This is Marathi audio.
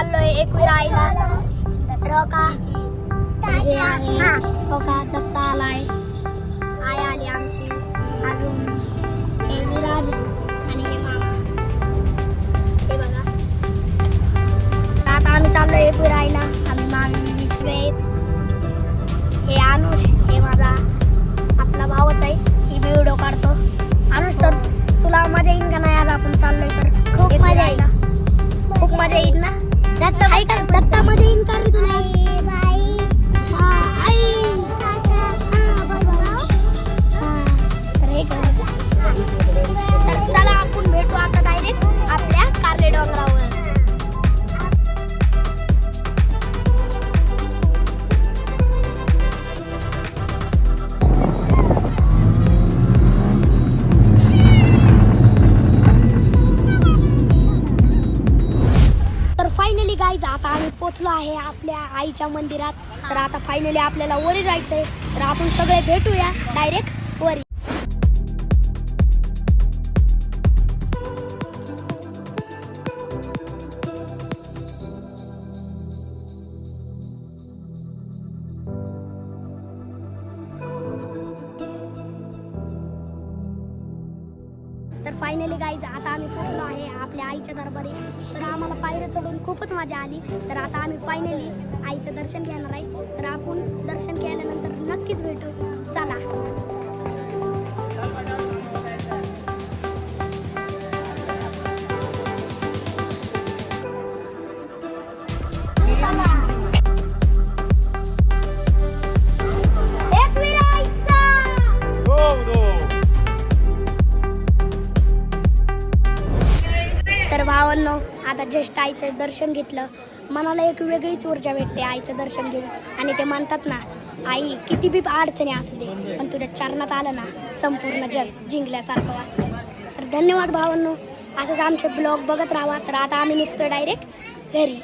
चाललोय एकवीर आईला तर हो आहे हो का दत्ता आलाय आई आली आमची अजून हे विराज आणि हे मामा हे बघा तर आता आम्ही चाललोय एकवीर आईला आम्ही मामी विसरे हे अनुष हे माझा आपला भावच आहे ही व्हिडिओ काढतो अनुष तर तुला मजा येईल का नाही आज आपण चाललोय तर खूप मजा येईल खूप मजा येईल ना पोहोचलो आहे आपल्या आईच्या मंदिरात. तर आता फायनली आपल्याला वरी जायचंय. तर आपण सगळे भेटूया डायरेक्ट वरी. तर फायनली गाईज आता आम्ही पोचलो आहे आपल्या आईच्या दरबारी. तर आम्हाला चढून खूपच मजा आली. तर आता आम्ही फायनली आईचं दर्शन घेणार आहे. तर आपण दर्शन केल्यानंतर नक्कीच भेटू. चला. बावन्न. भावांनो आता ज्येष्ठ आईचं दर्शन घेतलं. मनाला एक वेगळीच ऊर्जा भेटते आईचं दर्शन घेऊन. आणि ते म्हणतात ना आई किती बी अडचणी असू दे पण तुझ्या चरणात आलं ना संपूर्ण जग जिंकल्यासारखं वाटतं तर धन्यवाद भावांनो असंच आमचे ब्लॉग बघत राहा. तर आता आम्ही निघतो डायरेक्ट घरी.